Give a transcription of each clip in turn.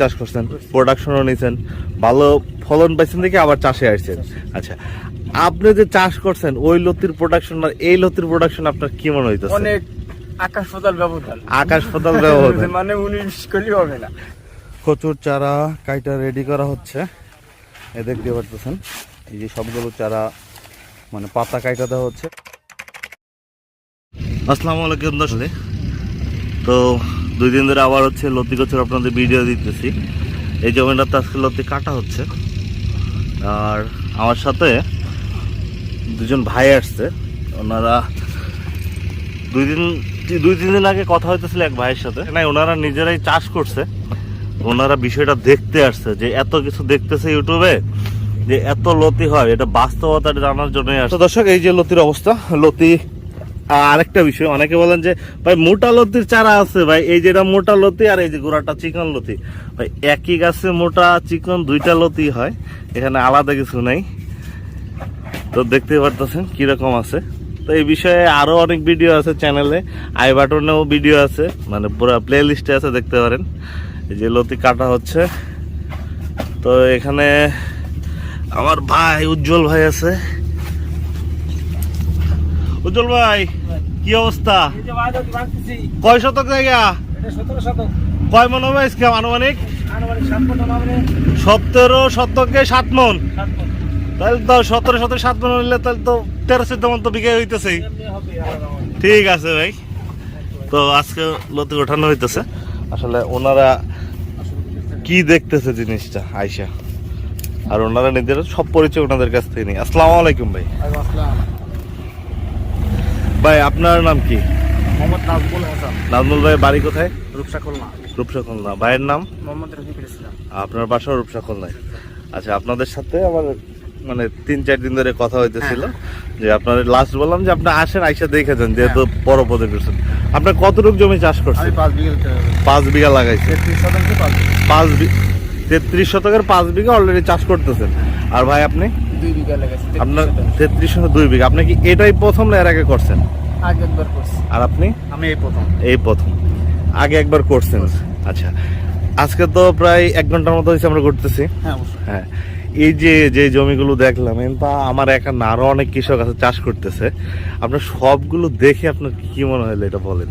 চাষ করছেন প্রোডাকশনও নিয়েছেন ভালো ফলন পাইছেন দেখে আবার চাষে আসছেন। আচ্ছা আপনি যে চাষ করছেন ওই লতির প্রোডাকশন আর এই লতির প্রোডাকশন আপনার কি মনে হইতেছে? অনেক আকাশ পাতাল ব্যবধান। আকাশ পাতাল ব্যবধান। মানে উনিশ করলেই হবে না। কচুর চারা কাইটা রেডি করা হচ্ছে। এ দেখতে পারতেছেন এই যে সবগুলো চারা মানে পাতা কাইটা দেওয়া হচ্ছে। আসসালামু আলাইকুম দর্শক তো দুই দিন ধরে আবার হচ্ছে লতি কচুর আপনাদের ভিডিও দিতেছি। এই জমিটাতে আজকে লতি কাটা হচ্ছে। আর আমার সাথে দুজন ভাই আসছে। ওনারা দুই দিন, দুই তিন দিন আগে কথা হইতেছিল এক ভাইয়ের সাথে। না ওনারা নিজেরাই চাষ করছে। ওনারা বিষয়টা দেখতে আসছে যে এত কিছু দেখতেছে ইউটিউবে যে এত লতি হয়। এটা বাস্তবতা জানার জন্যই আসছে। দর্শক, এই যে লতির অবস্থা, লতি আরেকটা বিষয়, অনেকে বলেন যে, ভাই, মোটা লতির চারা আছে, ভাই, এই যেটা মোটা লতি আর এই যে গোড়াটা চিকন লতি। ভাই, একই গাছে মোটা, চিকন দুইটা লতি হয়, এখানে আলাদা কিছু নাই। তো দেখতে পারতেছেন কীরকম আছে। তো এই বিষয়ে আরও অনেক ভিডিও আছে চ্যানেলে আই বাটনেও ভিডিও আছে মানে পুরো প্লে লিস্টে আছে, দেখতে পারেন। এই যে লতি কাটা হচ্ছে। তো এখানে আমার ভাই, উজ্জ্বল ভাই আছে। উজ্জ্বল ভাই কি অবস্থা? কয় শতক জায়গা? কয় মন হবে আজকে আনুমানিক? সতেরো শতকে সাত মন। তাহলে তো সতেরো সতেরো সাত মন হইলে তাহলে তো তেরো চোদ্দ মন তো বিঘা হইতেছেই ঠিক আছে ভাই। তো আজকে লতি ওঠানো হইতেছে। আসলে ওনারা কি দেখতেছে জিনিসটা আইসা। আর ওনারা নিজের সব পরিচয় ওনাদের কাছ থেকে নেই আসসালামু আলাইকুম ভাই। ভাই আপনার নাম কি? মোহাম্মদ নাজমুল হাসান। নাজমুল ভাই বাড়ি কোথায়? রূপসা খুলনা। রূপসা খুলনা। ভাইয়ের নাম? মোহাম্মদ রফিকুল ইসলাম। আপনার বাসা রূপসা খুলনায়। আচ্ছা আপনাদের সাথে আমার মানে তিন চার দিন ধরে কথা হইতেছিল যে আপনাদের লাস্ট বললাম যে আপনি আসেন আইসা দেখে যান যেহেতু বড় পদে করছেন। আপনার কতটুকু জমি চাষ করছেন? পাঁচ বিঘা লাগাইছে পাঁচ বিঘা পাঁচ বি- তেত্রিশ শতকের পাঁচ বিঘা অলরেডি চাষ করতেছেন। আর ভাই আপনি? দুই বিঘা আপনার তেত্রিশ শতক দুই বিঘা। আপনি কি এটাই প্রথম না এর আগে করছেন? আগে একবার করছি। আর আপনি? আমি এই প্রথম। এই প্রথম। আগে একবার করছেন। আচ্ছা। আজকে তো প্রায় এক ঘণ্টার মতো হয়েছে আমরা করতেছি হ্যাঁ হ্যাঁ। এই যে যে জমিগুলো দেখলাম তা আমার একা না আরও অনেক কৃষক আছে চাষ করতেছে। আপনার সবগুলো দেখে আপনার কি মনে হলো এটা বলেন?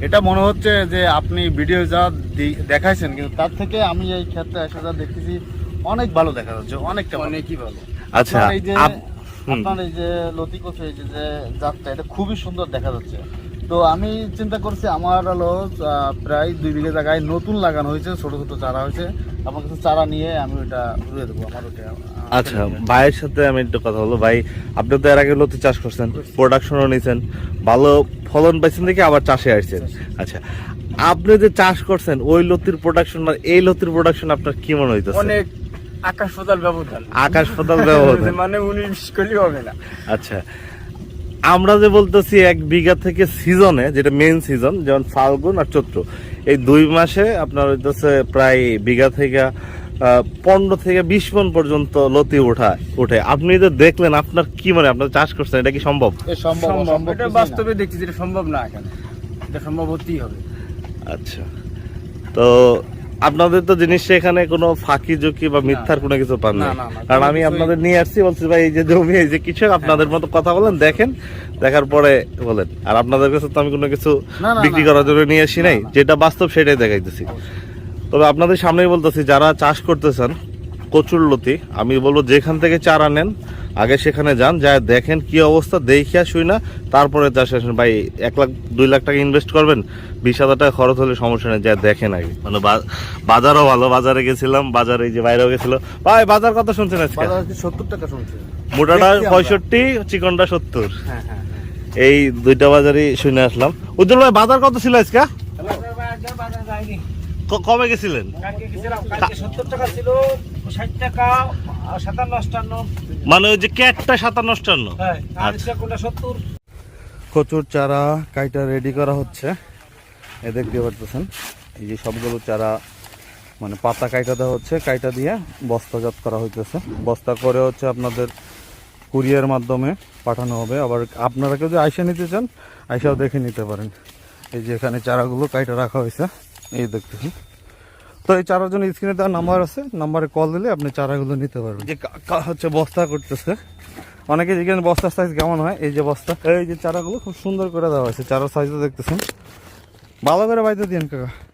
এটা মনে হচ্ছে যে আপনি ভিডিও যা দি- দেখাইছেন কিন্তু তার থেকে আমি এই ক্ষেত্রে এসে যা দেখতেছি অনেক ভালো দেখা যাচ্ছে অনেকটা। অনেকই ভালো। আচ্ছা আপনার এই যে লতি কচু এই যে জাতটা এটা খুবই সুন্দর দেখা যাচ্ছে। তো আমি চিন্তা করছি আমার আহ, প্রায় দুই বিঘা জায়গায় নতুন লাগানো হয়েছে ছোট ছোট চারা হয়েছে। আমার কাছে চারা নিয়ে আমি ওটা রুয়ে দেবো আমার ওটা আচ্ছা ভাইয়ের সাথে আমি একটু কথা বলব। ভাই আপনি তো এর আগে লতি চাষ করছেন প্রোডাকশনও নিয়েছেন ভালো ফলন পাইছেন দেখে আবার চাষে আসছেন। আচ্ছা আপনি যে চাষ করছেন ওই লতির প্রোডাকশন আর এই লতির প্রোডাকশন আপনার কি মনে হইতেছে? অনেক আকাশ পাতাল ব্যবধান। আকাশ পাতাল ব্যবধান। মানে উনিশ করলেই হবে না। আচ্ছা। আমরা যে বলতেছি এক বিঘা থেকে সিজনে যেটা মেন সিজন যেমন ফাল্গুন আর চৈত্র এই দুই মাসে আপনার হইতেছে প্রায় বিঘা থেকে পনেরো থেকে বিশ মন পর্যন্ত লতি ওঠা ওঠে আপনি যে দেখলেন আপনার কি মানে আপনার চাষ করছেন এটা কি সম্ভব? সম্ভব সম্ভব। এটা বাস্তবে দেখছি যেটা সম্ভব না এখানে। এটা সম্ভব হতেই হবে। আচ্ছা। তো আপনাদের তো জিনিসটা এখানে কোনো ফাঁকি ঝুঁকি বা মিথ্যার কোনো কিছু পান না কারণ আমি আপনাদের নিয়ে আসছি বলছি ভাই এই যে জমি এই যে কিছু আপনাদের মতো কথা বলেন দেখেন দেখার পরে বলেন। আর আপনাদের কাছে তো আমি কোনো কিছু বিক্রি করার জন্য নিয়ে আসি নাই। যেটা বাস্তব সেটাই দেখাইতেছি। তবে আপনাদের সামনেই বলতেছি যারা চাষ করতেছেন কচুর লতি আমি বলব যেখান থেকে চারা নেন আগে সেখানে যান যা দেখেন কি অবস্থা দেখিয়া শুই না। তারপরে চাষ আসেন ভাই এক লাখ দুই লাখ টাকা ইনভেস্ট করবেন বিশ হাজার টাকা খরচ হলে সমস্যা নেই যা দেখেন আগে। মানে বাজারও ভালো বাজারে গেছিলাম বাজারে যে বাইরেও গেছিল। ভাই বাজার কত শুনছেন আজকে? সত্তর টাকা শুনছি। মোটাটা। পঁয়ষট্টি চিকনটা সত্তর। হ্যাঁ হ্যাঁ এই দুইটা বাজারই শুনে আসলাম। উজ্জ্বল ভাই বাজার কত ছিল আজকে? কবে গেছিলেন? মানে ওই যে ক্যাটটা সাতান্ন অষ্টান্ন হ্যাঁ আচ্ছা। কচুর চারা কাইটা রেডি করা হচ্ছে। এ দেখতে পারতেছেন এই যে সবগুলো চারা মানে পাতা কাইটা দেওয়া হচ্ছে কাইটা দিয়ে বস্তাজাত করা হইতেছে। বস্তা করে হচ্ছে আপনাদের কুরিয়ার মাধ্যমে পাঠানো হবে। আবার আপনারা কেউ যদি আইসা নিতে চান আইসাও দেখে নিতে পারেন। এই যে এখানে চারাগুলো কাইটা রাখা হয়েছে এই দেখতেছি তো এই চারার জন্য স্ক্রিনে দেওয়া নাম্বার আছে নাম্বারে কল দিলে আপনি চারাগুলো নিতে পারবেন। যে হচ্ছে বস্তা করতেছে। অনেকে যেখানে বস্তার সাইজ কেমন হয় এই যে বস্তা এই যে চারাগুলো খুব সুন্দর করে দেওয়া হয়েছে চারার সাইজও দেখতেছেন। ভালো করে বাইতে দিন কাকা।